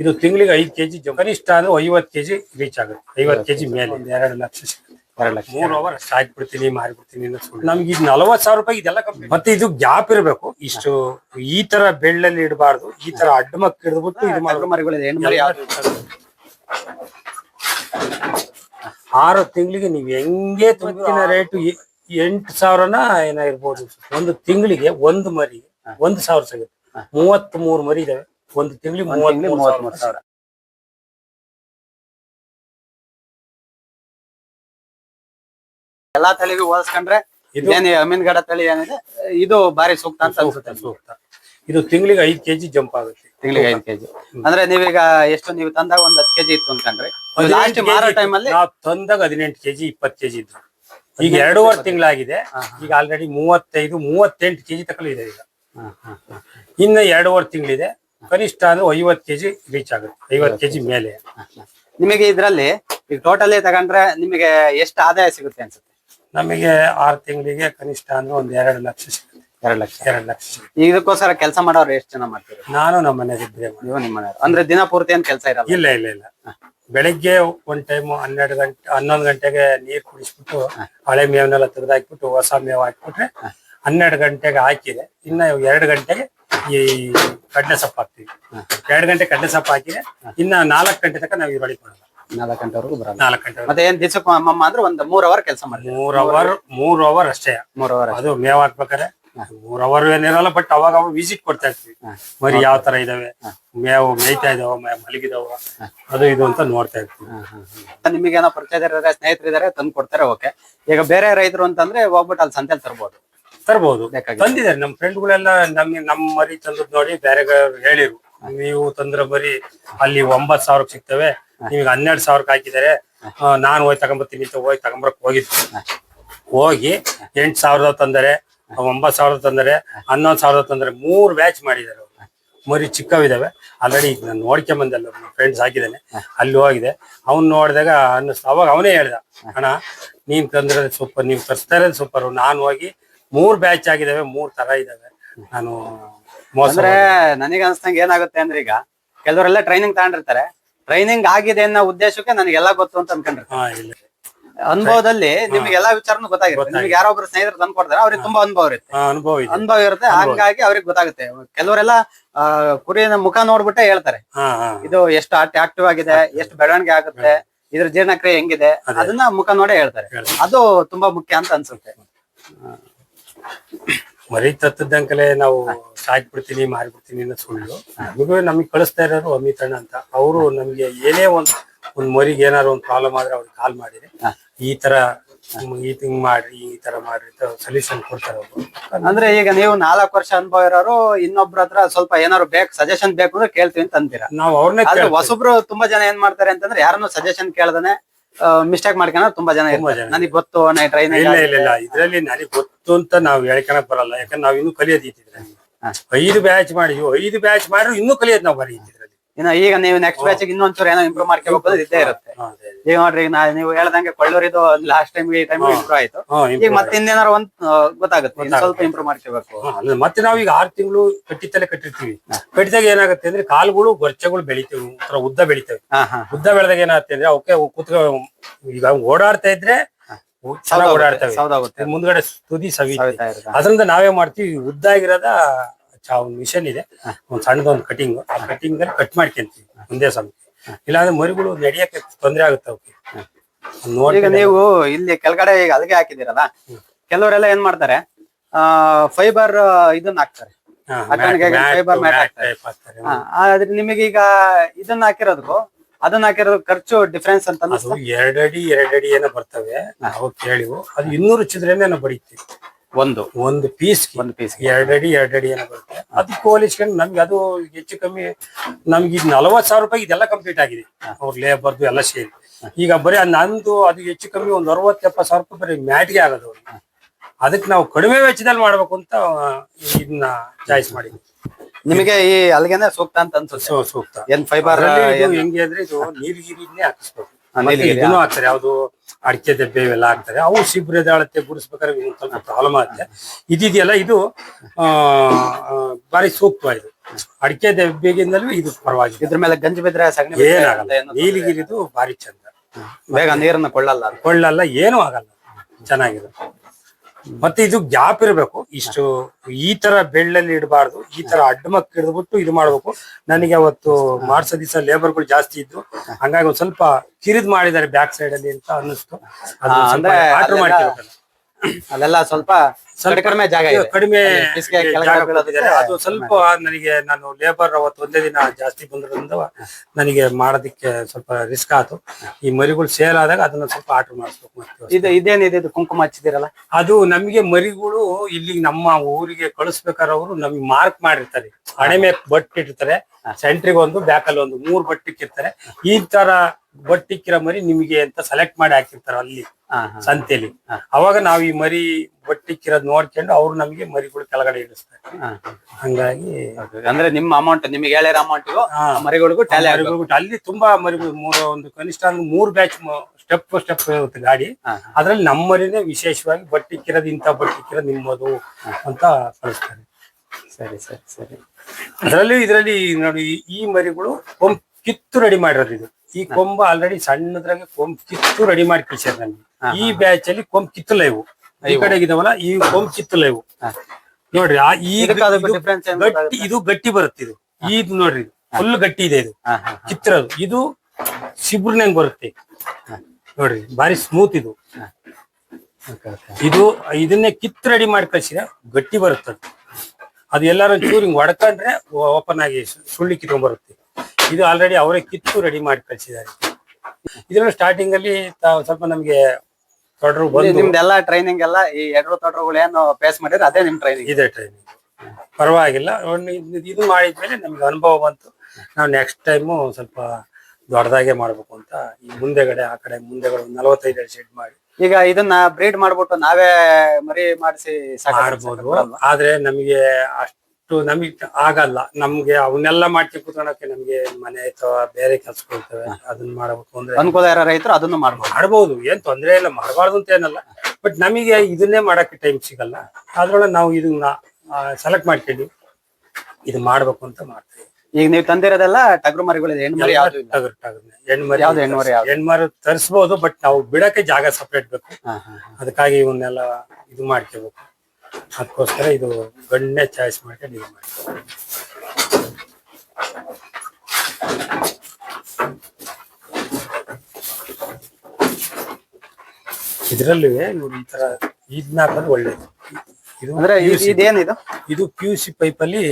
ಇದು ತಿಂಗಳಿಗೆ ಐದು ಕೆಜಿ ಕನಿಷ್ಠ ಅಂದ್ರೆ ಐವತ್ತು ಕೆಜಿ ರೀಚ್ ಆಗುತ್ತೆ. ಐವತ್ತು ಕೆಜಿ ಮೇಲೆ ಒಂದು ಎರಡು ಲಕ್ಷ ಸಿಗುತ್ತೆ. ಮೂರ್ ಅವರ್ ಅಷ್ಟು ಹಾಕ್ಬಿಡ್ತೀನಿ ಮಾರಿಬಿಡ್ತೀನಿ ಅನ್ನೋ ಸುಳ್ಳು. ನಮ್ಗೆ ಇದು ನಲವತ್ತು ಸಾವಿರ ರೂಪಾಯಿ ಇದೆಲ್ಲ ಕಂಪ್ಲೀಟ್ ಮತ್ತೆ ಇದು ಗ್ಯಾಪ್ ಇರಬೇಕು. ಇಷ್ಟು ಈ ತರ ಬೆಳ್ಳಲ್ಲಿ ಇಡಬಾರ್ದು. ಈ ತರ ಅಡ್ಡಮಕ್ ಹಿಡಿದ್ಬಿಟ್ಟು ಇದು ಆರು ತಿಂಗಳಿಗೆ ನೀವು ಹೆಂಗೆ ತುಂಬಿನ ರೇಟು ಎಂಟು ಸಾವಿರನ ಏನೋ ಇರ್ಬೋದು. ಒಂದು ತಿಂಗಳಿಗೆ ಒಂದು ಮರಿ ಒಂದು ಸಾವಿರ ಸಿಗುತ್ತೆ. ಮೂವತ್ತ್ ಮೂರು ಮರಿ ಇದಾವೆ. ಒಂದು ತಿಂಗಳಿಗೆ ಮೂವತ್ತ್ ತಿಂಗ್ಳಿಗೆ ಮೂವತ್ತ್ ಮೂರು ಸಾವಿರ ಎಲ್ಲಾ ತಳಿಗೂ ಹೋಲಿಸ್ಕೊಂಡ್ರೆ ಇದೇನೇ ಅಮೀನ್ಗಡ ತಳಿ ಏನಿದೆ ಇದು ಬಾರಿ ಸೂಕ್ತ ಅಂತ ಅನ್ಸುತ್ತೆ ಸೂಕ್ತ. ಇದು ತಿಂಗಳಿಗೆ ಐದು ಕೆಜಿ ಜಂಪ್ ಆಗುತ್ತೆ. ತಿಂಗಳಿಗೆ ಐದು ಕೆಜಿ. ಅಂದ್ರೆ ನೀವೀಗ ಎಷ್ಟು ನೀವು ತಂದಾಗ ಒಂದ್ ಹತ್ತು ಕೆಜಿ ಇತ್ತು ಅನ್ಕೊಂಡ್ರೆ. ಲಾಸ್ಟ್ ಮಾರೋ ಟೈಮ್ ಅಲ್ಲಿ ನಾವು ತಂದಾಗ ಹದಿನೆಂಟು ಕೆಜಿ ಇಪ್ಪತ್ತು ಕೆಜಿ ಇದ್ರು. ಈಗ ಎರಡೂವರೆ ತಿಂಗಳಾಗಿದೆ. ಈಗ ಆಲ್ರೆಡಿ ಮೂವತ್ತೈದು ಮೂವತ್ತೆಂಟು ಕೆಜಿ ತಕಲು ಇದೆ ಈಗ. ಇನ್ನು ಎರಡೂವರೆ ತಿಂಗಳಿದೆ. ಕನಿಷ್ಠ ಅಂದ್ರೆ ಐವತ್ತು ಕೆಜಿ ರೀಚ್ ಆಗುತ್ತೆ. ಐವತ್ತು ಕೆಜಿ ಮೇಲೆ. ನಿಮಗೆ ಇದ್ರಲ್ಲಿ ಈಗ ಟೋಟಲಿ ತಗೊಂಡ್ರೆ ನಿಮಗೆ ಎಷ್ಟು ಆದಾಯ ಸಿಗುತ್ತೆ ಅನ್ಸುತ್ತೆ? ನಮಗೆ ಆರು ತಿಂಗಳಿಗೆ ಕನಿಷ್ಠ ಅಂದ್ರೆ ಒಂದ್ ಎರಡು ಲಕ್ಷ ಸಿಗುತ್ತೆ. ಎರಡು ಲಕ್ಷ. ಎರಡು ಲಕ್ಷ ಸಿಗುತ್ತೆ. ಇದಕ್ಕೋಸ್ಕರ ಕೆಲಸ ಮಾಡೋರು ಎಷ್ಟು ಜನ ಮಾಡ್ತೀರಿ? ನಾನು ನಮ್ಮ ಮನೆಗೆ ಇದ್ರೆ ನೀವು ನಿಮ್ಮ ಮನೆಯವ್ರು. ಅಂದ್ರೆ ದಿನ ಪೂರ್ತಿ ಏನ್ ಕೆಲಸ ಇರಲ್ಲ? ಇಲ್ಲ ಇಲ್ಲ ಇಲ್ಲ. ಬೆಳಿಗ್ಗೆ ಒಂದ್ ಟೈಮ್ ಹನ್ನೆರಡು ಗಂಟೆ ಹನ್ನೊಂದು ಗಂಟೆಗೆ ನೀರ್ ಕುಡಿಸ್ಬಿಟ್ಟು ಹಳೆ ಮೇವನ್ನೆಲ್ಲ ತೆಗೆದಾಕ್ಬಿಟ್ಟು ಹೊಸ ಮೇವು ಹಾಕ್ಬಿಟ್ರೆ ಹನ್ನೆರಡು ಗಂಟೆಗೆ ಹಾಕಿದೆ ಇನ್ನ ಎರಡು ಗಂಟೆಗೆ ಈ ಕಡ್ಲೆ ಸೊಪ್ಪು ಹಾಕ್ತೀವಿ. ಎರಡು ಗಂಟೆ ಕಡ್ಲೆ ಸೊಪ್ಪು ಹಾಕಿ ಇನ್ನ ನಾಲ್ಕು ಗಂಟೆ ತನಕ ನಾವು ಈರುಳ್ಳಿ ಕೊಡಲ್ಲ ನಾಲ್ಕು ಗಂಟೆವರೆಗೂ ಬರಲ್ಲ. ನಾಲ್ಕು ಗಂಟೆ ಮತ್ತೆ ಏನ್ ದಿವಸಕ್ಕೆ ಅಮ್ಮಮ್ಮ ಅಂದ್ರೆ ಒಂದು ಮೂರ್ ಅವರ್ ಕೆಲಸ ಮಾಡಿ ಮೂರ್ ಅವರ್ ಮೂರ್ ಅವರ್ ಅಷ್ಟೇ. ಮೂರ್ ಅವರ್ ಅದು ಮೇವ್ ಹಾಕ್ಬೇಕಾರೆ ಮೂರ್ ಅವರ್ ಏನಿರಲ್ಲ ಬಟ್ ಅವಾಗ ಅವಾಗ ವಿಸಿಟ್ ಕೊಡ್ತಾ ಇರ್ತೀವಿ. ಮರಿ ಯಾವ ತರ ಇದಾವೆ ಮೇವು ಮೇಯ್ತಾ ಇದಾವ ಮಲಗಿದಾವ ಅದು ಇದು ಅಂತ ನೋಡ್ತಾ ಇರ್ತೀವಿ. ನಿಮಗೆ ಏನೋ ಪರಿಚಯದಲ್ಲಿದ್ದಾರೆ ಸ್ನೇಹಿತರಿದ್ದಾರೆ ತಂದು ಕೊಡ್ತಾರೆ ಓಕೆ. ಈಗ ಬೇರೆ ರೈತರು ಅಂತಂದ್ರೆ ಹೋಗ್ಬಿಟ್ಟು ಅಲ್ಲಿ ಸಂತೆಲ್ ತರ್ಬೋದು. ಬೇಕಾಗಿತ್ತು. ತಂದಿದ್ದಾರೆ. ನಮ್ ಫ್ರೆಂಡ್ಗಳೆಲ್ಲ ನಮ್ಗೆ ನಮ್ ಮರಿ ತಂದದ್ ನೋಡಿ ಬೇರೆ ಹೇಳಿರು. ನೀವು ತಂದ್ರ ಮರಿ ಅಲ್ಲಿ ಒಂಬತ್ ಸಾವಿರಕ್ಕೆ ಸಿಗ್ತವೆ. ನಿಮ್ಗೆ ಹನ್ನೆರಡು ಸಾವಿರಕ್ಕೆ ಹಾಕಿದ್ದಾರೆ. ನಾನ್ ಹೋಗಿ ತಗೊಂಬರ್ತೀನಿ ಅಂತ ಹೋಗಿ ತಗೊಂಬರಕ್ ಹೋಗಿದ್ವಿ ಹೋಗಿ ಎಂಟ್ ಸಾವಿರದ ತಂದರೆ ಒಂಬತ್ ಸಾವಿರದ ತಂದರೆ ಹನ್ನೊಂದ್ ಸಾವಿರದ ತಂದರೆ ಮೂರ್ ಬ್ಯಾಚ್ ಮಾಡಿದ್ದಾರೆ. ಮರಿ ಚಿಕ್ಕವಿದಾವೆ. ಆಲ್ರೆಡಿ ಈಗ ನಾನು ನೋಡ್ಕೊಂಬಂದಲ್ಲ ಫ್ರೆಂಡ್ಸ್ ಹಾಕಿದ್ದಾನೆ. ಅಲ್ಲಿ ಹೋಗಿದೆ. ಅವ್ನ್ ನೋಡಿದಾಗ ಅನ್ನಿಸ್ತು. ಅವಾಗ ಅವನೇ ಹೇಳ್ದ ಅಣ್ಣ ನೀನ್ ತಂದ್ರೆ ಸೂಪರ್ ನೀವು ತರಿಸ್ತಾ ಇರೋದು ಸೂಪರ್ ನಾನು ಹೋಗಿ ಮೂರ್ ಬ್ಯಾಚ್ ಆಗಿದಾವೆ ಮೂರ್ ತರ ಇದಾವೆ. ನಾನು ಮೋಸ ಅಂದ್ರೆ ನನಗೆ ಅನ್ಸ್ದಂಗೆ ಏನಾಗುತ್ತೆ ಅಂದ್ರೆ ಈಗ ಕೆಲವರೆಲ್ಲ ಟ್ರೈನಿಂಗ್ ತಗೊಂಡಿರ್ತಾರೆ. ಟ್ರೈನಿಂಗ್ ಆಗಿದೆ ಅನ್ನೋ ಉದ್ದೇಶಕ್ಕೆ ನನಗೆಲ್ಲ ಗೊತ್ತು ಅಂತ ಅನ್ಕೊಂಡಿರ್ತಾರೆ. ಹಾ ಇಲ್ಲ. ಅನುಭವದಲ್ಲಿ ನಿಮ್ಗೆ ಎಲ್ಲಾ ವಿಚಾರನು ಗೊತ್ತಾಗಿರುತ್ತೆ. ನಿಮ್ಗೆ ಯಾರೋ ಒಬ್ರು ಸ್ನೇಹಿತರು ತಂದು ಕೊಡ್ತಾರೆ ಅವ್ರಿಗೆ ತುಂಬಾ ಅನುಭವ ಇರುತ್ತೆ. ಅನುಭವ ಇದೆ. ಅನುಭವ ಇರುತ್ತೆ ಹಂಗಾಗಿ ಅವ್ರಿಗೆ ಗೊತ್ತಾಗುತ್ತೆ. ಕೆಲವರೆಲ್ಲ ಆ, ಕುರಿನ ಮುಖ ನೋಡ್ಬಿಟ್ಟೆ ಹೇಳ್ತಾರೆ. ಹಾ ಹಾ. ಇದು ಎಷ್ಟು ಆಕ್ಟಿವ್ ಆಗಿದೆ ಎಷ್ಟು ಬೆಳವಣಿಗೆ ಆಗುತ್ತೆ ಇದ್ರ ಜೀರ್ಣಕ್ರಿಯೆ ಹೆಂಗಿದೆ ಅದನ್ನ ಮುಖ ನೋಡೇ ಹೇಳ್ತಾರೆ. ಹೇಳ್ತಾರೆ. ಅದು ತುಂಬಾ ಮುಖ್ಯ ಅಂತ ಅನ್ಸುತ್ತೆ. ಮರಿ ತತ್ತದಂಕಲೆ ನಾವು ಸಾಕ್ಬಿಡ್ತೀನಿ ಮಾರಿಬಿಡ್ತೀನಿ ಅನ್ನೋ ಸುಳ್ಳು. ನಮಗೂ ನಮಗೆ ಕಳಿಸ್ತಾ ಇರೋರು ಅಮಿತ್ ಅಣ್ಣ ಅಂತ. ಅವರು ನಮ್ಗೆ ಏನೇ ಒಂದ್ ಒಂದ್ ಮರಿಗೆ ಏನಾದ್ರು ಒಂದ್ ಪ್ರಾಬ್ಲಮ್ ಆದ್ರೆ ಅವ್ರಿಗೆ ಕಾಲ್ ಮಾಡಿದ್ರೆ ಈ ತರ ಈ ತಿಂಗ್ ಮಾಡ್ರಿ ಈ ತರ ಮಾಡ್ರಿ ಅಂತ ಸೊಲ್ಯೂಷನ್ ಕೊಡ್ತಾರೆ ಅವರು. ಅಂದ್ರೆ ಈಗ ನೀವು ನಾಲ್ಕು ವರ್ಷ ಅನುಭವ ಇರೋರು ಇನ್ನೊಬ್ರ ಹತ್ರ ಸ್ವಲ್ಪ ಏನಾದ್ರು ಬೇಕು ಸಜೆಷನ್ ಬೇಕು ಅಂದ್ರೆ ಕೇಳ್ತೀವಿ ಅಂತ ಅಂತೀರಾ? ನಾವು ಅವ್ರನ್ನೇ ಹೊಸಬ್ರು ತುಂಬಾ ಜನ ಏನ್ ಮಾಡ್ತಾರೆ ಅಂತಂದ್ರೆ ಯಾರನ್ನು ಸಜೆಷನ್ ಕೇಳ್ದಾನೆ ಮಿಸ್ಟೇಕ್ ಮಾಡ್ಕೊಂಡ್ರೆ ತುಂಬಾ ಜನ ತುಂಬಾ ಇರ್ತಾರೆ ಜನ. ನನಗೆ ಗೊತ್ತು ಟ್ರೈನ್ ಇಲ್ಲ ಇಲ್ಲ ಇಲ್ಲ. ಇದ್ರಲ್ಲಿ ನನಗೆ ಗೊತ್ತು ಅಂತ ನಾವು ಹೇಳ್ಕೊಳಕ್ ಬರಲ್ಲ. ಯಾಕಂದ್ರೆ ನಾವು ಇನ್ನು ಕಲಿಯೋದು ಇದ್ರಲ್ಲಿ. ಐದು ಬ್ಯಾಚ್ ಮಾಡಿದ್ವಿ ಐದು ಬ್ಯಾಚ್ ಮಾಡಿದ್ರು ಇನ್ನೂ ಕಲಿಯೋದು ನಾವು ಬರೀ ಇದ್ರಲ್ಲಿ. ಇನ್ನು ಈಗ ನೀವು ನೆಕ್ಸ್ಟ್ ಬ್ಯಾಚ್ ಇನ್ನೊಂಚೂರು ಏನೋ ಇಂಪ್ರೂವ್ ಮಾಡ್ಕೋಬೇಕು ಇದ್ದೇ ಇರುತ್ತೆ. ಹಾ, ಅದೇ, ಅದೇ. ಈಗ ನೋಡ್ರಿ ನಾ ನೀವು ಹೇಳ್ದಂಗೆ ಕೊಳ್ಳೂರಿದು ಲಾಸ್ಟ್ ಟೈಮ್ ಈ ಟೈಮ್ ಇಂಪ್ರೂವ್ ಆಯ್ತು ಈಗ improve ಮತ್ತೆ ಇನ್ನೇನಾರು ಒಂದ್ ಗೊತ್ತಾಗುತ್ತೆ ಇನ್ನು ಸ್ವಲ್ಪ ಇಂಪ್ರೂವ್ ಮಾಡ್ಕೋಬೇಕು. ಮತ್ತೆ ನಾವ್ ಈಗ ಆರ್ ತಿಂಗಳು ಕಟ್ಟಿತ್ತಲೆ ಕಟ್ಟಿರ್ತೀವಿ. ಕಟ್ಟಿದಾಗ ಏನಾಗುತ್ತೆ ಅಂದ್ರೆ ಕಾಲುಗಳು ಗೊರ್ಚೆಗಳು ಬೆಳಿತೇವೆ ಒಂಥರ ಉದ್ದ ಬೆಳಿತೇವೆ. ಉದ್ದ ಬೆಳೆದಾಗ ಏನಾಗುತ್ತೆ ಅಂದ್ರೆ ಅವಕ್ಕೆ ಕೂತ್ಕ ಈಗ ಓಡಾಡ್ತಾ ಇದ್ರೆ ಚೆನ್ನಾಗಿ ಓಡಾಡ್ತವೆ. ಮುಂದ್ಗಡೆ ತುದಿ ಸವಿ ಅದ್ರಿಂದ ನಾವೇ ಮಾಡ್ತೀವಿ ಉದ್ದ ಆಗಿರೋದ ಒಂದು ಮಿಷನ್ ಇದೆ. ಒಂದ್ ಸಣ್ಣದೊಂದು ಕಟಿಂಗ್ ಆ ಕಟಿಂಗ್ ಅಲ್ಲಿ ಕಟ್ ಮಾಡ್ಕೊಂತೀವಿ ಒಂದೇ ಸಮಯಕ್ಕೆ ಇಲ್ಲಾಂದ್ರೆ ಮರಿಗಳು ನಡೆಯಕ್ಕೆ ತೊಂದರೆ ಆಗುತ್ತೆ ಅವಕ್ಕೆ ನೋಡಿ ಈಗ ನೀವು ಇಲ್ಲಿ ಕೆಳಗಡೆ ಈಗ ಅಲ್ಗೆ ಹಾಕಿದಿರಲ್ಲ ಕೆಲವರೆಲ್ಲ ಏನ್ ಮಾಡ್ತಾರೆ ಆ ಫೈಬರ್ ಇದನ್ನ ಹಾಕ್ತಾರೆ. ಫೈಬರ್ ಹಾಕ್ತಾರೆ. ಆದ್ರೆ ನಿಮಗೆ ಈಗ ಇದನ್ನ ಹಾಕಿರೋದು ಅದನ್ನ ಹಾಕಿರೋದು ಖರ್ಚು ಡಿಫ್ರೆನ್ಸ್ ಅಂತ ಎರಡಡಿ ಎರಡಡಿ ಏನೋ ಬರ್ತವೆ ನಾವು ಕೇಳಿವು ಅದು ಇನ್ನೂರು ಚಿದ್ರೇನೆ ನಾವು ಬಡಿತೀವಿ ಒಂದು. ಒಂದು ಪೀಸ್ ಒಂದು ಪೀಸ್ ಎರಡಡಿ ಎರಡಡಿ ಏನೋ ಬರುತ್ತೆ. ಅದು ಹೋಲಿಸ್ಕೊಂಡು ನಮ್ಗೆ ಅದು ಹೆಚ್ಚು ಕಮ್ಮಿ ನಮ್ಗೆ ಈಗ ನಲವತ್ತು ಸಾವಿರ ರೂಪಾಯಿ ಇದೆಲ್ಲ ಕಂಪ್ಲೀಟ್ ಆಗಿದೆ. ಅವ್ರ ಲೇಬರ್ದು ಎಲ್ಲ ಸೇರಿ. ಈಗ ಬರೀ ನಂದು ಅದು ಹೆಚ್ಚು ಕಮ್ಮಿ ಒಂದು ಅರವತ್ತು ಎಪ್ಪತ್ತು ಸಾವಿರ ರೂಪಾಯಿ ಬರೀ ಮ್ಯಾಟ್ಗೆ ಆಗೋದು ಅದಕ್ ಅದಕ್ಕೆ ನಾವು ಕಡಿಮೆ ವೆಚ್ಚದಲ್ಲಿ ಮಾಡ್ಬೇಕು ಅಂತ ಇದನ್ನ ಚಾಯ್ಸ್ ಮಾಡಿದ್ವಿ. ನಿಮಗೆ ಈ ಅಲ್ಲಿಗೆ ಸೂಕ್ತ ಅಂತ ಅನ್ಸುತ್ತೆ. ಸೂಕ್ತ. ಏನ್ ಫೈಬರ್ ಹೆಂಗೆ ಅಂದ್ರೆ ಇದು ನೀಲಗಿರಿನೇ ಹಾಕಿಸ್ಬೇಕು. ಹಾ, ಮತ್ತೆ ನೀಲಗಿರಿ, ಇದನ್ನು ಹಾಕ್ತಾರೆ. ಯಾವ್ದು ಅಡಿಕೆ ದೆಬ್ಬೆ ಇವೆಲ್ಲ ಆಗ್ತದೆ ಅವು ಶಿಬ್ರದ ಅಳತೆ ಗುಡಿಸ್ಬೇಕಾದ್ರೆ ಸ್ವಲ್ಪ ಪ್ರಾಬ್ಲಮ್ ಆಗುತ್ತೆ. ಇದಿದೆಯಲ್ಲ ಇದು ಬಾರಿ ಸೂಕ್ತ ಇದು ಅಡಿಕೆ ದೆಬ್ಬೆಗಿಂದಲೂ ಇದು ಪರವಾಗಿ ಇದ್ರ ಮೇಲೆ ಗಂಜಿ ಬಿದ್ರೆ ಸಗಣಿ ಏನಾಗಲ್ಲ. ನೀಲಿಗಿರಿದು ಭಾರಿ ಚಂದ. ಬೇಗ ನೀರನ್ನ ಕೊಳ್ಳಲ್ಲ ಕೊಳ್ಳಲ್ಲ ಏನೂ ಆಗಲ್ಲ. ಚೆನ್ನಾಗಿರುತ್ತೆ ಮತ್ತೆ ಇದು ಗ್ಯಾಪ್ ಇರಬೇಕು. ಇಷ್ಟು ಈ ತರ ಬೆಳ್ಳಲ್ಲಿ ಇಡಬಾರ್ದು ಈ ತರ ಅಡ್ಡಮಕ್ ಹಿಡಿದ್ಬಿಟ್ಟು ಇದು ಮಾಡ್ಬೇಕು. ನನಗೆ ಅವತ್ತು ಮಾಡ್ಸೋ ದಿವಸ ಲೇಬರ್ಗಳು ಜಾಸ್ತಿ ಇದ್ದು ಹಂಗಾಗಿ ಒಂದ್ ಸ್ವಲ್ಪ ಕಿರಿದ್ ಮಾಡಿದ್ದಾರೆ ಬ್ಯಾಕ್ ಸೈಡ್ ಅಲ್ಲಿ ಅಂತ ಅನ್ನಿಸ್ತು. ಅಂದ್ರೆ ಅಲ್ಲೆಲ್ಲ ಸ್ವಲ್ಪ ಸ್ವಲ್ಪ ಕಡಿಮೆ ಜಾಗ ಇದೆ. ಕಡಿಮೆ ಬಿಸಿಗೆ ಕೆಳಗಡೆ ಜಾಗ ಬೀಳೋದಕ್ಕೆ ಅದು ಸ್ವಲ್ಪ ನನಗೆ ನಾನು ಲೇಬರ್ ಅವತ್ತು ಒಂದೇ ದಿನ ಜಾಸ್ತಿ ಬಂದ್ರಿಂದ ನನಗೆ ಮಾಡೋದಕ್ಕೆ ಸ್ವಲ್ಪ ರಿಸ್ಕ್ ಆಯ್ತು ಈ ಮರಿಗಳು ಸೇಲ್ ಆದಾಗ ಅದನ್ನ ಸ್ವಲ್ಪ ಆರ್ಡರ್ ಮಾಡಿಸ್ಬೇಕು ಮತ್ತೆ ಇದು ಇದೇನಿದೆ ಇದು? ಕುಂಕುಮ ಹಚ್ಚಿದಿರಲ್ಲ ಅದು ನಮಗೆ ಮರಿಗಳು ಇಲ್ಲಿ ನಮ್ಮ ಊರಿಗೆ ಕಳಿಸ್ಬೇಕಾದ್ರೆ ಅವರು ನಮಗೆ ಮಾರ್ಕ್ ಮಾಡಿರ್ತಾರೆ. ಹಣೆ ಮೇಲೆ ಬಟ್ ಇಟ್ಟಿರ್ತಾರೆ. ಸೆಂಟ್ರಿಗೆ ಒಂದು ಬ್ಯಾಕಲ್ಲಿ ಒಂದು ಮೂರ್ ಬಟ್ ಇಕ್ಕಿರ್ತಾರೆ ಈ ತರ ಬಟ್ ಇಕ್ಕಿರೋ ಮರಿ ನಿಮಗೆ ಅಂತ ಸೆಲೆಕ್ಟ್ ಮಾಡಿ ಹಾಕಿರ್ತಾರೆ ಅಲ್ಲಿ ಸಂತೆಯಲ್ಲಿ ಸಂತೆಲಿ. ಅವಾಗ ನಾವು ಈ ಮರಿ ಬಟ್ ಇಕ್ಕಿರೋದ್ ನೋಡ್ಕೊಂಡು ಅವ್ರು ನಮಗೆ ಮರಿಗಳು ಕೆಳಗಡೆ ಇಳಿಸ್ತಾರೆ ಹಾ. ಹಂಗಾಗಿ ಅಂದ್ರೆ ನಿಮ್ಮ ಅಮೌಂಟ್ ನಿಮಗೆ ಹೇಳಿರೋ ಅಮೌಂಟ್. ಮರಿಗಳಿಗೂ ಅಲ್ಲಿ ತುಂಬಾ ಮರಿಗಳು ಮೂರು ಒಂದು ಕನಿಷ್ಠ ಅಂದ್ರೆ ಮೂರ್ ಬ್ಯಾಚ್ ಸ್ಟೆಪ್ ಸ್ಟೆಪ್ ಇರುತ್ತೆ ಗಾಡಿ. ಅದ್ರಲ್ಲಿ ನಮ್ಮ ಮರಿನೇ ವಿಶೇಷವಾಗಿ ಬಟ್ಟಿಕ್ಕಿರೋದು ಇಂಥ ಬಟ್ಟಿಕ್ಕಿರೋದು ನಿಮ್ಮದು ಅಂತ ಕಳಿಸ್ತಾರೆ. ಸರಿ ಸರಿ ಸರಿ. ಅದರಲ್ಲಿ ಇದರಲ್ಲಿ ನೋಡಿ ಈ- ಮರಿಗಳು ಕೊಂಬ್ ಕಿತ್ತು ರೆಡಿ ಮಾಡಿರೋದು ಇದು. ಈ ಕೊಂಬ ಆಲ್ರೆಡಿ ಸಣ್ಣದ್ರಾಗ ಕೊಂಬ್ ಕಿತ್ತು ರೆಡಿ ಮಾಡಿ ಕಳಿಸ್ಯಾರ ನನ್ಗೆ ಈ ಬ್ಯಾಚ್ ಅಲ್ಲಿ ಕೊಂಬ್ ಕಿತ್ತಲ್ಲ ಇವು ಈ ಕಡೆ ಇದಾವಲ್ಲ ಈ ಕೊಂಬ್ ಕಿತ್ತಲ್ಲ ಇವು ನೋಡ್ರಿ ಆ ಈ ಗಟ್ಟಿ ಇದು ಗಟ್ಟಿ ಬರುತ್ತೆ ಇದು. ಇದು ನೋಡ್ರಿ ಫುಲ್ ಗಟ್ಟಿ ಇದೆ ಇದು. ಕಿತ್ತಿರೋದು. ಇದು ಸಿಬ್ರನಂಗ್ ಬರುತ್ತೆ? ನೋಡ್ರಿ ಬಾರಿ ಸ್ಮೂತ್ ಇದು. ಇದು ಇದನ್ನೇ ಕಿತ್ತು ರೆಡಿ ಮಾಡಿ ಕಳ್ಸಿದ್ರೆ ಗಟ್ಟಿ ಬರುತ್ತೆ ಅದು. ಎಲ್ಲಾರು ಚೂರು ಹಿಂಗ್ ಹೊಡ್ಕೊಂಡ್ರೆ ಓಪನ್ ಆಗಿ ಸುಳ್ಳಿ ಕಿತ್ಕೊಂಡ್ ಬರುತ್ತೆ ಇದು ಆಲ್ರೆಡಿ ಅವರೇ ಕಿತ್ತು ರೆಡಿ ಮಾಡಿ ಕಳ್ಸಿದ್ದಾರೆ. ಇದನ್ನ ಸ್ಟಾರ್ಟಿಂಗ್ ಅಲ್ಲಿ ತಾವು ಸ್ವಲ್ಪ ನಮ್ಗೆ ತೊಡ್ರು ಬಂದು ನಿಮ್ದೆಲ್ಲ ಟ್ರೈನಿಂಗ್ ಎಲ್ಲ ಈ ಎರಡು ತೊಡ್ರುಗಳು ಏನು ಫೇಸ್ ಮಾಡಿದ್ರೆ ಅದೇ ನಿಮ್ ಟ್ರೈನಿಂಗ್ ಇದೆ ಟ್ರೈನಿಂಗ್ ಪರವಾಗಿಲ್ಲ. ಇದು ಮಾಡಿದ್ಮೇಲೆ ನಮ್ಗೆ ಅನುಭವ ಬಂತು. ನಾವು ನೆಕ್ಸ್ಟ್ ಟೈಮು ಸ್ವಲ್ಪ ದೊಡ್ಡದಾಗೆ ಮಾಡ್ಬೇಕು ಅಂತ ಈ ಮುಂದೆಗಡೆ ಆ ಕಡೆ ಮುಂದೆಗಡೆ ಒಂದು ನಲವತ್ತೈದು ಶೆಡ್ ಮಾಡಿ. ಈಗ ಇದನ್ನ ಬ್ರೀಡ್ ಮಾಡ್ಬಿಟ್ಟು ನಾವೇ ಮರಿ ಮಾಡಿಸಿ ಮಾಡ್ಬೋದು. ಆದ್ರೆ ನಮಗೆ ಅಷ್ಟು ನಮಗೆ ಆಗಲ್ಲ. ನಮ್ಗೆ ಅವನ್ನೆಲ್ಲ ಮಾಡ್ತಿ ಕೂತ್ಕೊಳಕ್ಕೆ ನಮ್ಗೆ ಮನೆ ಅಥವಾ ಬೇರೆ ಕೆಲ್ಸಗಳಿರ್ತವೆ ಅದನ್ನ ಮಾಡಬೇಕು ಅಂದ್ರೆ ಅನುಕೂಲ ಇರೋ ರೈತರು ಅದನ್ನ ಮಾಡ್ಬೋದು. ಮಾಡ್ಬೋದು. ಏನ್ ತೊಂದ್ರೆ ಇಲ್ಲ. ಮಾಡಬಾರ್ದು ಅಂತ ಏನಲ್ಲ. ಬಟ್ ನಮಗೆ ಇದನ್ನೇ ಮಾಡಕ್ಕೆ ಟೈಮ್ ಸಿಗಲ್ಲ. ಅದ್ರೊಳಗೆ ನಾವು ಇದನ್ನ ಸೆಲೆಕ್ಟ್ ಮಾಡ್ಕೊಂಡು ಇದು ಮಾಡ್ಬೇಕು ಅಂತ ಮಾಡ್ತೀವಿ. ಈಗ ನೀವು ತಂದಿರೋದೆಲ್ಲ ಟಗರು ಮರಿಗಳು ಹೆಣ್ಣು ಮರಿ ಯಾವ್ದು ಇಲ್ಲ. ಟಗರ್ ಟಗರ್. ಹೆಣ್ಮರಿ ಯಾವ್ದು ಹೆಣ್ಮರಿ ಯಾವ್ದು? ಹೆಣ್ಮರಿ ತರಿಸ್ಬೋದು ಬಟ್ ನಾವು ಬಿಡಕ್ಕೆ ಜಾಗ ಸಪ್ರೇಟ್ ಬೇಕು. ಅದಕ್ಕಾಗಿ ಇವನ್ನೆಲ್ಲ ಇದು ಮಾಡ್ಕೋಬೇಕು. ಅದಕ್ಕೋಸ್ಕರ ಇದು ಗಣ್ಯ ಚಾಯ್ಸ್ ಮಾಡ್ಕೊಂಡು ಇದು ಮಾಡ್ತೀವಿ. ಇದರಲ್ಲೂ ನೋಡಿ ಈ ತರ ಇದನ್ನ ಹಾಕೋದು ಒಳ್ಳೇದು. ಇದು ಅಂದ್ರೆ ಇದ್- ಇದೇನಿದು? ಇದು ಪಿ ಯು ಸಿ ಪೈಪ್ ಅಲ್ಲಿ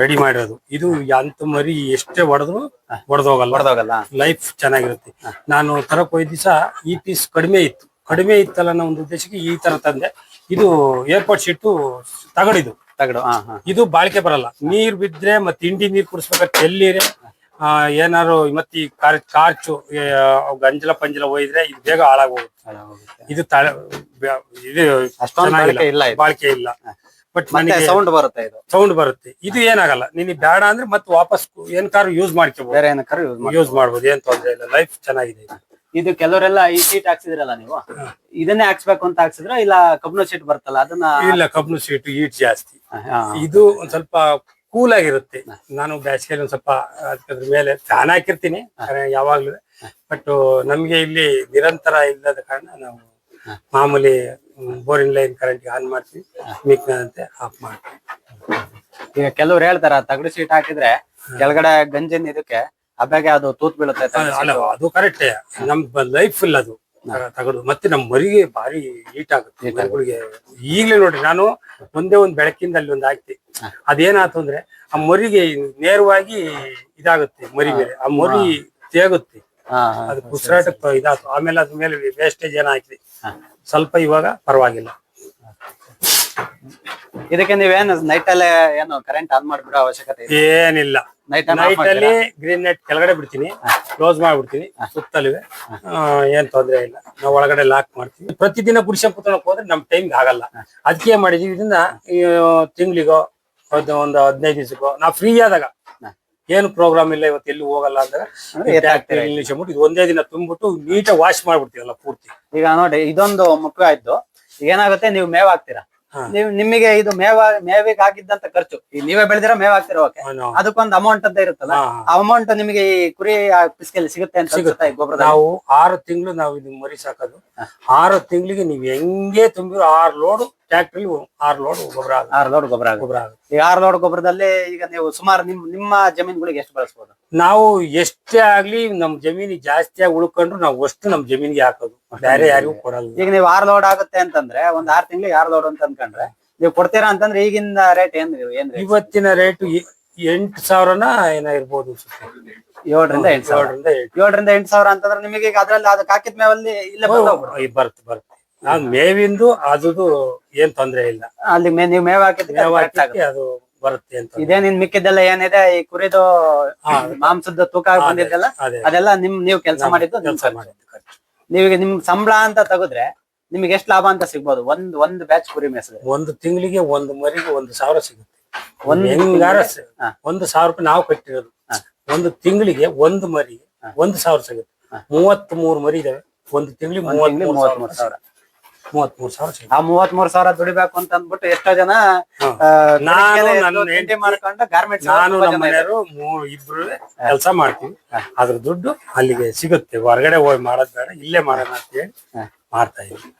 ರೆಡಿ ಮಾಡಿರೋದು. ಇದು ಎಂತ ಮರಿ ಎಷ್ಟೇ ಹೊಡೆದ್ರು ಹೊಡೆದೋಗಲ್ಲ ಹೊಡೆದೋಗಲ್ಲ ಲೈಫ್ ಚೆನ್ನಾಗಿರುತ್ತೆ. ನಾನು ತರಕ್ ಹೋಯ್ ದಿವಸ ಈ ಪೀಸ್ ಕಡಿಮೆ ಇತ್ತು. ಕಡಿಮೆ ಇತ್ತಲ್ಲ ಅನ್ನೋ ಒಂದು ಉದ್ದೇಶಕ್ಕೆ ಈ ತರ ತಂದೆ. ಇದು ಏರ್ಪೋರ್ಟ್ ಶೀಟು ತಗಡಿದು ತಗಡು ಇದು ಬಾಳಿಕೆ ಬರಲ್ಲ. ನೀರ್ ಬಿದ್ರೆ ಮತ್ತೆ ತಿಂಡಿ ನೀರ್ ಕುಡಿಸ್ಬೇಕಾದ್ರೆ ಚೆಲ್ಲಿರೆ ಆ, ಏನಾರು ಮತ್ತೆ ಈ ಕಾರ್ ಕಾರ್ಚು ಗಂಜಲ ಪಂಜಲ ಹೋಯಿದ್ರೆ ಇದು ಬೇಗ ಹಾಳಾಗೋಗುತ್ತೆ ಇದು ತಳ ಇದು ಅಷ್ಟೊಂದು ಇಲ್ಲ ಇದು. ಬಾಳಿಕೆ ಇಲ್ಲ. ಬಟ್ ಮತ್ತೆ ನನಗೆ ಸೌಂಡ್ ಬರುತ್ತೆ ಇದು. ಸೌಂಡ್ ಬರುತ್ತೆ. ಇದು ಏನಾಗಲ್ಲ. ನಿನಗೆ ಬೇಡ ಅಂದ್ರೆ ಮತ್ತೆ ವಾಪಸ್ ಏನ್ ಕಾರ್ ಯೂಸ್ ಮಾಡ್ಕೋಬಹುದು ಬೇರೆ ಏನಕ್ಕಾರು ಯೂಸ್ ಮಾಡಿ ಯೂಸ್ ಮಾಡ್ಬೋದು. ಏನ್ ತೊಂದ್ರೆ ಇಲ್ಲ. ಲೈಫ್ ಚೆನ್ನಾಗಿದೆ ಇದು. ಇದು ಕೆಲವರೆಲ್ಲ ಈ ಸೀಟ್ ಹಾಕ್ಸಿದ್ರಲ್ಲ ನೀವು? ಇದನ್ನೇ ಹಾಕ್ಸ್ಬೇಕು ಅಂತ ಹಾಕ್ಸಿದ್ರ ಇಲ್ಲ ಕಬ್ಬಿಣ ಸೀಟ್ ಬರ್ತಲ್ಲ ಅದನ್ನ ಇಲ್ಲ ಕಬ್ಬಿಣ ಸೀಟ್ ಈಟ್ ಜಾಸ್ತಿ. ಹಾ, ಇದು ಒಂದ್ ಸ್ವಲ್ಪ ಕೂಲ್ ಆಗಿರುತ್ತೆ. ನಾನು ಬೇಸಿಗೆಯಲ್ಲಿ ಒಂದ್ ಸ್ವಲ್ಪ ಅದ್ರ ಮೇಲೆ ಫ್ಯಾನ್ ಹಾಕಿರ್ತೀನಿ. ಯಾವಾಗ್ಲೂ. ಬಟ್ ನಮ್ಗೆ ಇಲ್ಲಿ ನಿರಂತರ ಇಲ್ಲದ ಕಾರಣ ನಾವು ಮಾಮೂಲಿ ಬೋರಿನ್ ಲೈನ್ ಕರೆಂಟ್ ಆನ್ ಮಾಡ್ತೀವಿ. ಅಂತ ಆಫ್ ಮಾಡ್ತೀವಿ. ಈಗ ಕೆಲವ್ರು ಹೇಳ್ತಾರ ತಗಡು ಸೀಟ್ ಹಾಕಿದ್ರೆ ಕೆಳಗಡೆ ಗಂಜಿನ ಇದಕ್ಕೆ ಅಬ್ಬಾಗೆ ಅದು ತೂತ್ ಬೀಳುತ್ತೆ ಅಲ್ಲ ಅದು ಕರೆಕ್ಟ್ ನಮ್ ಲೈಫ್ ಇಲ್ಲ ಅದು. ತಗಡು. ಮತ್ತೆ ನಮ್ ಮರಿಗೆ ಭಾರಿ ಹೀಟ್ ಆಗುತ್ತೆ. ಮರಿಗಳಿಗೆ ಈಗ್ಲೇ ನೋಡ್ರಿ ನಾನು ಒಂದೇ ಒಂದ್ ಬೆಳಕಿಂದ ಅಲ್ಲಿ ಒಂದ್ ಹಾಕ್ತಿ. ಅದೇನಾಯ್ತು ಅಂದ್ರೆ ಆ ಮರಿಗೆ ನೇರವಾಗಿ ಇದಾಗುತ್ತೆ ಮರಿ ಮೇಲೆ. ಆ ಮರಿ ತೇಗುತ್ತೆ. ಅದು ಉಸಿರಾಟಕ್ಕೆ ಇದಾಯ್ತು ಆಮೇಲೆ ಅದ್ರ ಮೇಲೆ ವೇಸ್ಟೇಜ್ ಏನ ಹಾಕಿದ್ವಿ? ಸ್ವಲ್ಪ ಇವಾಗ ಪರವಾಗಿಲ್ಲ. ಇದಕ್ಕೆ ನೀವೇನು ನೈಟ್ ಅಲ್ಲೇ ಏನು ಕರೆಂಟ್ ಆನ್ ಮಾಡ್ಬಿಡೋ ಅವಶ್ಯಕತೆ ಇದೆ ಏನಿಲ್ಲ. ನೈಟ್ ನೈಟ್ ಅಲ್ಲಿ ಗ್ರೀನ್ ನೆಟ್ ಕೆಳಗಡೆ ಬಿಡ್ತೀನಿ. ಕ್ಲೋಸ್ ಮಾಡ್ಬಿಡ್ತೀನಿ. ಸುತ್ತಲಿವೆ. ಆ, ಏನ್ ತೊಂದ್ರೆ ಇಲ್ಲ. ನಾವು ಒಳಗಡೆ ಲಾಕ್ ಮಾಡ್ತೀವಿ. ಪ್ರತಿದಿನ ಪುರುಷ ಕುತ್ಕೊಳಕ್ ಹೋದ್ರೆ ನಮ್ ಟೈಮ್ ಆಗಲ್ಲ. ಅದಕ್ಕೆ ಮಾಡಿದೀವಿ. ಇದನ್ನ ತಿಂಗಳಿಗೋ ಒಂದು ಒಂದು ಹದಿನೈದು ದಿವಸಕ್ಕೋ. ನಾವು ಫ್ರೀ ಆದಾಗ ಏನು ಪ್ರೋಗ್ರಾಮ್ ಇಲ್ಲ ಇವತ್ತು ಎಲ್ಲಿ ಹೋಗಲ್ಲ ಅಂದ್ರೆ ಇಂಗ್ಲಿಷ್ ಅಂದ್ಬಿಟ್ಟು ಇದು. ಒಂದೇ ದಿನ ತುಂಬಿಟ್ಟು ನೀಟಾಗಿ ವಾಶ್ ಮಾಡ್ಬಿಡ್ತೀವಲ್ಲ ಪೂರ್ತಿ. ಈಗ ನೋಡಿ ಇದೊಂದು ಮುಖ್ಯ ಆಯ್ತು. ಈಗ ಏನಾಗುತ್ತೆ ನೀವು ಮೇವ್ ಹಾಕ್ತೀರಾ ಹಾ. ನೀವು ನಿಮಗೆ ಇದು ಮೇವ ಮೇವಿಗೆ ಹಾಕಿದ್ದಂತ ಖರ್ಚು. ಈಗ ನೀವೇ ಬೆಳೆದಿರೋ ಮೇವ್ ಹಾಕ್ತಿರೋ ಓಕೆ ಅದಕ್ಕೊಂದು ಅಮೌಂಟ್ ಅಂತ ಇರುತ್ತಲ್ಲ ಆ ಅಮೌಂಟ್ ನಿಮಗೆ ಈ ಕುರಿ ಪಿಸ್ಕೆಲ್ಲಿ ಸಿಗುತ್ತೆ ಅಂತ ಸಿಗುತ್ತೆ. ಗೊಬ್ಬರ ನಾವು ಆರು ತಿಂಗಳು ನಾವು ಇದು ಮರಿ ಸಾಕೋದು. ಆರು ತಿಂಗಳಿಗೆ ನೀವು ಹೆಂಗೆ ತುಂಬಿರೋ ಆರು ಲೋಡ್ ಟ್ರ್ಯಾಕ್ಟ್ರಿ ಆರ್ ಲೋಡ್ ಗೊಬ್ಬರ ಆರ್ ಆರು ಲೋಡ್ ಗೊಬ್ಬರ ಆಗುತ್ತೆ. ಗೊಬ್ಬರ ಆಗುತ್ತೆ. ಈ ಆರು ಲೋಡ್ ಗೊಬ್ಬರದಲ್ಲಿ ಈಗ ನೀವು ಸುಮಾರು ನಿಮ್ ನಿಮ್ಮ ಜಮೀನುಗಳಿಗೆ ಎಷ್ಟು ಬಳಸ್ಬೋದು? ನಾವು ಎಷ್ಟೇ ಆಗ್ಲಿ ನಮ್ ಜಾಸ್ತಿ ಜಾಸ್ತಿಯಾಗಿ ಉಳ್ಕೊಂಡ್ರು ನಾವು ಅಷ್ಟು ನಮ್ ಜಮೀನಿಗೆ ಹಾಕೋದು. ಬೇರೆ ಯಾರಿಗೂ ಕೊಡಲ್ಲ. ಈಗ ನೀವು ಆರ್ ಲೋಡ್ ಆಗುತ್ತೆ ಅಂತಂದ್ರೆ ಒಂದ್ ಆರ್ ತಿಂಗಳಿಗೆ ಆರು ಲೋಡ್ ಅಂತ ಅನ್ಕೊಂಡ್ರೆ ನೀವು ಕೊಡ್ತೀರಾ ಅಂತಂದ್ರೆ ಈಗಿನ ರೇಟ್ ಏನ್ ಏನ್ rate? ಇವತ್ತಿನ ರೇಟ್ ಎಂಟು ಸಾವಿರನ ಏನಾಗಿರ್ಬೋದು ಇರ್ಬೋದು. ಏಳರಿಂದ ಎಂಟು ಸಾವಿರ. ಏಳರಿಂದ ಎಂಟು. ಏಳರಿಂದ ಎಂಟು ಸಾವಿರ ಅಂತಂದ್ರೆ ನಿಮಗೆ ಈಗ ಅದ್ರಲ್ಲಿ ಅದಕ್ಕೆ ಹಾಕಿದ್ಮೇಲೆ ಇಲ್ಲ ಇಲ್ಲೇ ಬರ್ತಾವ ಈ ಬರುತ್ತೆ ಬರುತ್ತೆ. ನಾವ್ ಮೇವಿಂದು ಅದು ಏನ್ ತೊಂದ್ರೆ ಇಲ್ಲ. ಅಲ್ಲಿ ಮೇ ನೀವು ಮೇವ್ ಹಾಕಿದ್ರೆ ಮೇವ್ ಅದು correct ಆಗುತ್ತೆ. ಅದು ಬರುತ್ತೆ ಅಂತ. ಇದೇ ನಿನ್ ಮಿಕ್ಕಿದ್ದೆಲ್ಲ ಏನಿದೆ ಈ ಕುರಿದು ಮಾಂಸದ ತೂಕ ಬಂದಿದ್ದೆಲ್ಲ ಅದೇ ಅದೆಲ್ಲ ನಿಮ್ ನೀವು ಕೆಲಸ ಮಾಡಿದ್ದು ನಿಮ್ ಕೆಲಸ ಖರ್ಚು. ಮಾಡಿದ್ದು ಖರ್ಚು. ನೀವೀಗ ನಿಮ್ ಸಂಬಳ ಅಂತ ತೆಗೆದ್ರೆ ನಿಮ್ಗೆ ಎಷ್ಟು ಲಾಭ ಅಂತ ಸಿಗ್ಬೋದು? ಒಂದ್ ಒಂದ್ ಬ್ಯಾಚ್ ಕುರಿ ಮೇಸದ ಒಂದು ತಿಂಗಳಿಗೆ ಒಂದು ಮರಿಗೆ ಒಂದು ಸಾವಿರ ಸಿಗುತ್ತೆ. ಒಂದು ಹೆಂಗಾರ ತಿಂಗ್ಳಿಗೆ? ಹಾ. ಒಂದು ಸಾವಿರ ರೂಪಾಯಿ ನಾವು ಕಟ್ಟಿರೋದು. ಒಂದು ತಿಂಗಳಿಗೆ ಒಂದು ಮರಿ ಒಂದು ಸಾವಿರ ಸಿಗುತ್ತೆ. ಮೂವತ್ತ್ ಮೂರು ಮರಿ ಇದಾವೆ. ಒಂದು ತಿಂಗಳಿಗೆ ಮೂವತ್ತ್ ತಿಂಗ್ಳಿಗೆ ಮೂರು ಮೂವತ್ತ್ ಮೂರು ಸಾವಿರ. ಮೂವತ್ತ್ ಮೂರು ಸಾವಿರ ಆ ಮೂವತ್ತ್ ಮೂರು ಸಾವಿರ ದುಡಿಬೇಕು ಅಂತ ಅಂದ್ಬಿಟ್ಟು ಎಷ್ಟೋ ಜನ ನಾನು ನನ್ನ ಹೆಂಡ್ತಿ- ಮಾಡ್ಕೊಂಡು ಗಾರ್ಮೆಂಟ್ಸ್ ನಾನು ನಮ್ಮ ಮನೆಯವರು ಮೂರು ಇಬ್ರು ಕೆಲಸ ಮಾಡ್ತೀವಿ. ಅದ್ರ ದುಡ್ಡು ಅಲ್ಲಿಗೆ ಸಿಗುತ್ತೆ. ಹೊರಗಡೆ ಹೋಗಿ ಮಾಡೋದ್ ಬೇಡ ಇಲ್ಲೇ ಮಾಡೋಣ ಅಂತ ಹೇಳಿ ಮಾಡ್ತಾ ಇದ್ವಿ.